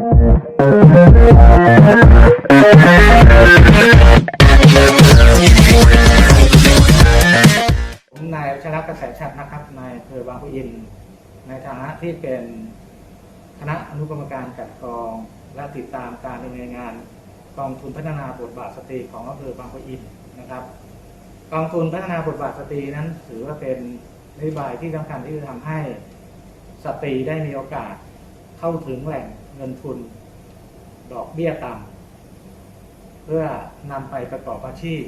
ผมนายวัชระกระแสชัดนะครับ นายอำเภอบางปะอิน ในฐานะที่เป็นคณะอนุกรรมการกัดกรอง และติดตามการดำเนินงานกองทุนพัฒนาบทบาทสตรีของอำเภอบางปะอินนะครับ กองทุนพัฒนาบทบาทสตรีนั้น ถือว่าเป็นนโยบายที่สำคัญที่จะทำให้สตรีได้มีโอกาสเข้าถึงแหล่ง เงินทุน ดอกเบี้ยต่ำเพื่อนำไปประกอบอาชีพ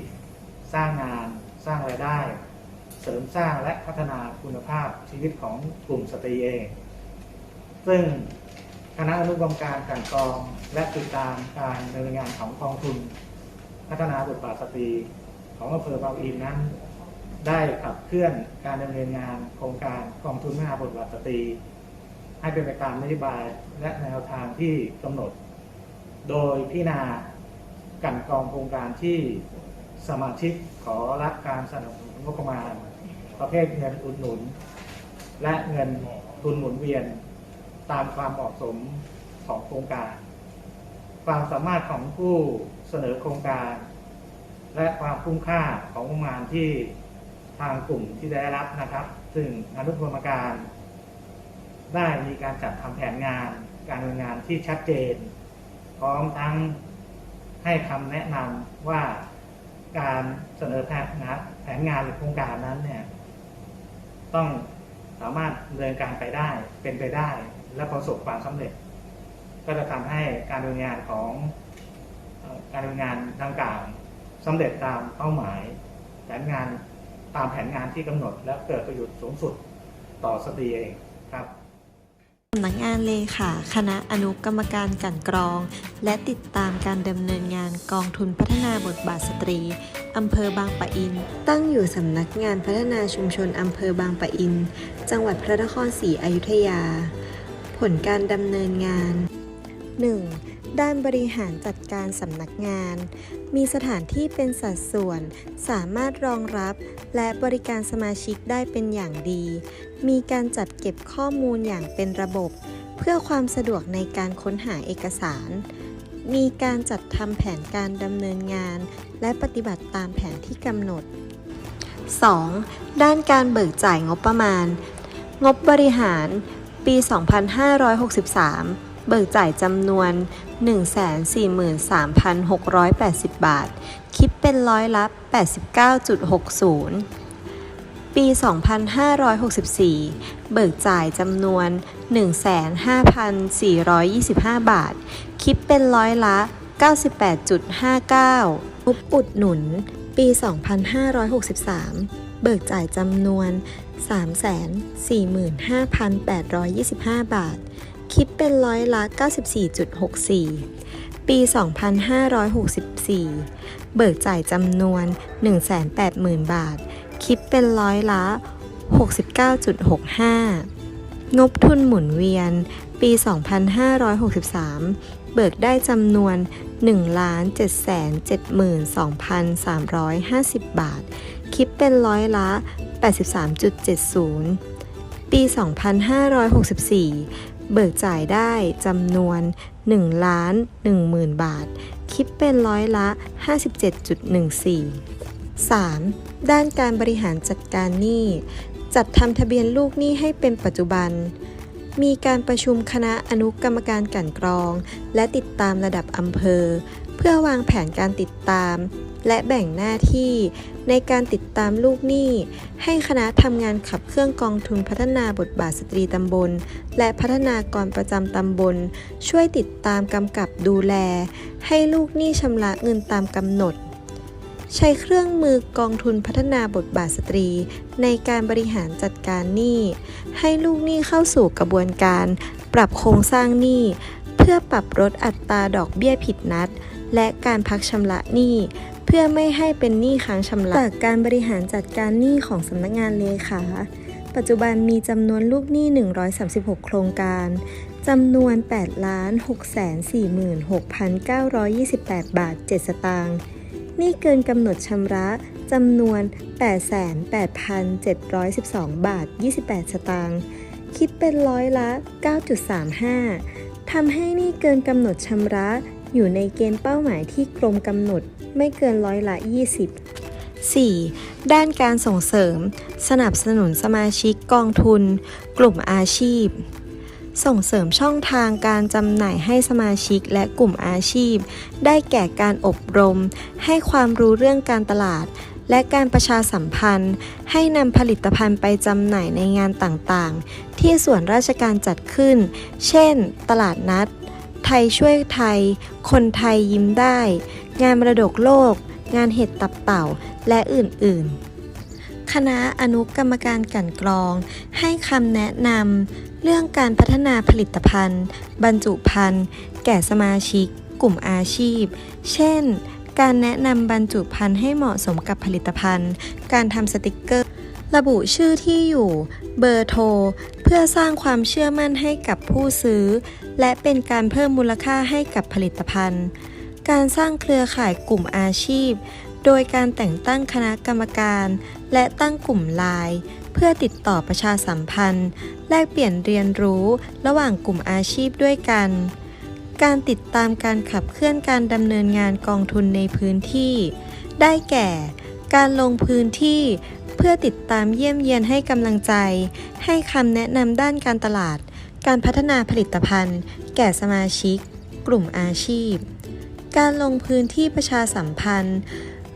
สร้างงานสร้างรายได้ เสริมสร้างและพัฒนาคุณภาพชีวิตของกลุ่มสตรีเอง ซึ่งคณะอนุกรรมการกลันกองและติดตามการดำเนินงานของกองทุน พัฒนาบทบาทสตรีของอำเภอบางปะอินนั้น ได้ขับเคลื่อนการดำเนินงานโครงการกองทุนพัฒนาบทบาทสตรี ให้เป็นไปตามนโยบายและแนวทางที่กำหนด โดยพิจารณากันกองโครงการที่สมาชิกขอรับการสนับสนุนงบประมาณ ประเภทเงินอุดหนุน และเงินทุนหมุนเวียนตามความเหมาะสมของโครงการ ความสามารถของผู้เสนอโครงการ และความคุ้มค่าของงบประมาณที่ทางกลุ่มที่ได้รับนะครับ ซึ่งอนุกรรมการ ได้มีการจัดทำแผนงาน การดำเนินงานที่ชัดเจน พร้อมทั้งให้คำแนะนำว่าการเสนอแผนงานแผนงานหรือโครงการนั้นเนี่ยต้องสามารถดำเนินการไปได้เป็นไปได้และประสบความสำเร็จ ก็จะทำให้การดำเนินงานของการดำเนินงานดังกล่าวสำเร็จตามเป้าหมายแผนงานตามแผนงานที่กำหนดและเกิดประโยชน์สูงสุดต่อสตรีเองครับ สำนักงานเลขาคณะอนุกรรมการกันกรอง และติดตามการดำเนินงานกองทุนพัฒนาบทบาทสตรีอำเภอบางปะอิน ตั้งอยู่สำนักงานพัฒนาชุมชนอำเภอบางปะอิน จังหวัดพระนครศรีอยุธยา ผลการดำเนินงาน 1. ด้านบริหารจัดการสำนักงาน มีสถานที่เป็นสัดส่วน สามารถรองรับ และบริการสมาชิกได้เป็นอย่างดี มีการจัดเก็บข้อมูลอย่างเป็นระบบ เพื่อความสะดวกในการค้นหาเอกสาร มีการจัดทำแผนการดำเนินงาน และปฏิบัติตามแผนที่กำหนด 2. ด้านการเบิกจ่ายงบประมาณ งบบริหาร ปี 2563 เบิกจ่ายจำนวน 143,680 บาท คิดเป็นร้อยละ 89.60ปี 2564 เบิกจ่ายจำนวน 15,425 บาท คิดเป็นร้อยละ 98.59งบอุดหนุน ปี 2563 เบิกจ่ายจำนวน 345,825 บาท คิดเป็นร้อยละ94.64 ปี 2564 เบิกจ่ายจำนวน 180,000 บาท คิดเป็นร้อยละ 69.65 งบทุนหมุนเวียน ปี 2563 เบิกได้จำนวน 1,772,350 บาท คิดเป็นร้อยละ 83.70ปี 2564 เบิกจ่ายได้จำนวน1ล้าน10,000 บาท คิดเป็นร้อยละ 57.14 3. ด้านการบริหารจัดการหนี้ จัดทำทะเบียนลูกหนี้ให้เป็นปัจจุบัน มีการประชุมคณะอนุกรรมการกันกรอง และติดตามระดับอำเภอ เพื่อวางแผนการติดตาม และแบ่งหน้าที่ในการติดตามลูกหนี้ ให้คณะทำงานขับเคลื่อนกองทุนพัฒนาบทบาทสตรีตำบล และพัฒนากรประจำตำบล ช่วยติดตามกำกับดูแล ให้ลูกหนี้ชำระเงินตามกำหนด ใช้เครื่องมือกองทุนพัฒนาบทบาทสตรี ในการบริหารจัดการหนี้ ให้ลูกหนี้เข้าสู่กระบวนการ ปรับโครงสร้างหนี้ พื่อปรับลดอัตราดอกเบี้ยผิดนัด และการพักชำระหนี้ เพื่อไม่ให้เป็นหนี้ค้างชำระจากการบริหารจัดการหนี้ของสำนักงานเลขา ปัจจุบันมีจำนวนลูกหนี้ 136 โครงการจำนวน8,646,928 บาท 7 สตางค์หนี้เกินกำหนดชำระจำนวน 88,712 บาท 28 สตางค์คิดเป็นร้อยละ 9.35 ทำให้หนี้เกินกำหนดชำระ อยู่ในเกณฑ์เป้าหมายที่กรมกำหนดไม่เกินร้อยละ 20 4. ด้านการส่งเสริม สนับสนุนสมาชิกกองทุน กลุ่มอาชีพ ส่งเสริมช่องทางการจำหน่ายให้สมาชิกและกลุ่มอาชีพ ได้แก่การอบรม ให้ความรู้เรื่องการตลาด และการประชาสัมพันธ์ ให้นำผลิตภัณฑ์ไปจำหน่ายในงานต่างๆ ที่ส่วนราชการจัดขึ้น เช่น ตลาดนัด ไทยช่วยไทย คนไทยยิ้มได้ งานมรดกโลก งานเห็ดตับเต่า และอื่นๆ คณะอนุกรรมการกันกรอง ให้คำแนะนำเรื่องการพัฒนาผลิตภัณฑ์ บรรจุภัณฑ์ แก่สมาชิก กลุ่มอาชีพ เช่น การแนะนำบรรจุภัณฑ์ให้เหมาะสมกับผลิตภัณฑ์ การทำสติกเกอร์ ระบุชื่อที่อยู่ เบอร์โทร เพื่อสร้างความเชื่อมั่นให้กับผู้ซื้อ และเป็นการเพิ่มมูลค่าให้กับผลิตภัณฑ์ การสร้างเครือข่ายกลุ่มอาชีพ โดยการแต่งตั้งคณะกรรมการ และตั้งกลุ่มไลน์เพื่อติดต่อประชาสัมพันธ์ แลกเปลี่ยนเรียนรู้ระหว่างกลุ่มอาชีพด้วยกัน การติดตามการขับเคลื่อนการดำเนินงานกองทุนในพื้นที่ ได้แก่ การลงพื้นที่เพื่อติดตามเยี่ยมเยียนให้กำลังใจ ให้คำแนะนำด้านการตลาด การพัฒนาผลิตภัณฑ์ แก่สมาชิก กลุ่มอาชีพ การลงพื้นที่ประชาสัมพันธ์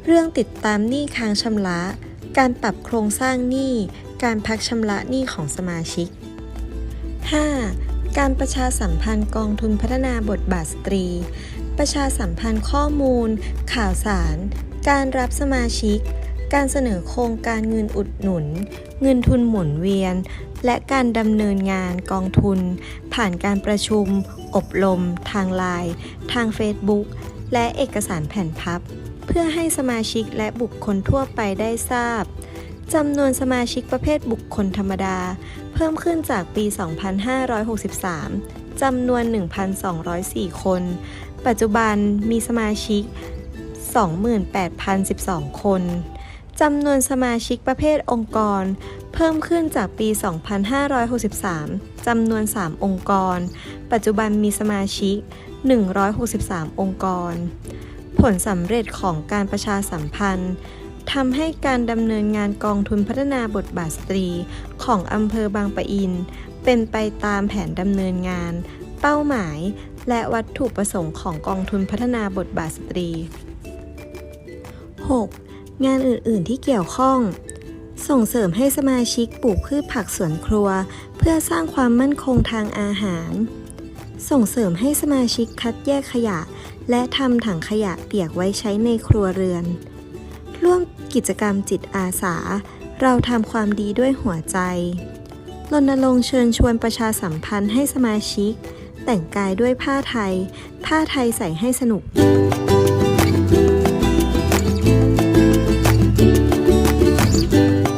เรื่องติดตามหนี้ค้างชำระ การปรับโครงสร้างหนี้ การพักชำระหนี้ของสมาชิก 5. การประชาสัมพันธ์กองทุนพัฒนาบทบาทสตรี ประชาสัมพันธ์ข้อมูล ข่าวสาร การรับสมาชิก การเสนอโครงการเงินอุดหนุน เงินทุนหมุนเวียน และการดำเนินงานกองทุน ผ่านการประชุม อบรม ทางไลน์ ทางเฟซบุ๊กและเอกสารแผ่นพับ เพื่อให้สมาชิกและบุคคลทั่วไปได้ทราบจำนวนสมาชิกประเภทบุคคลธรรมดา เพิ่มขึ้นจากปี 2563 จำนวน 1,204 คน ปัจจุบันมีสมาชิก 28,012 คน จำนวนสมาชิกประเภทองค์กร เพิ่มขึ้นจากปี 2563 จำนวน 3 องค์กร ปัจจุบันมีสมาชิก 163 องค์กร ผลสำเร็จของการประชาสัมพันธ์ ทำให้การดำเนินงานกองทุนพัฒนาบทบาทสตรี ของอำเภอบางปะอิน เป็นไปตามแผนดำเนินงาน เป้าหมาย และวัตถุประสงค์ของกองทุนพัฒนาบทบาทสตรี 6. งานอื่น ๆ ที่เกี่ยวข้อง ส่งเสริมให้สมาชิกปลูกพืชผักสวนครัว เพื่อสร้างความมั่นคงทางอาหาร ส่งเสริมให้สมาชิกคัดแยกขยะ และทำถังขยะเปียกไว้ใช้ในครัวเรือน ร่วมกิจกรรมจิตอาสา เราทำความดีด้วยหัวใจรณรงค์เชิญชวนประชาสัมพันธ์ให้สมาชิก แต่งกายด้วยผ้าไทย ผ้าไทยใส่ให้สนุก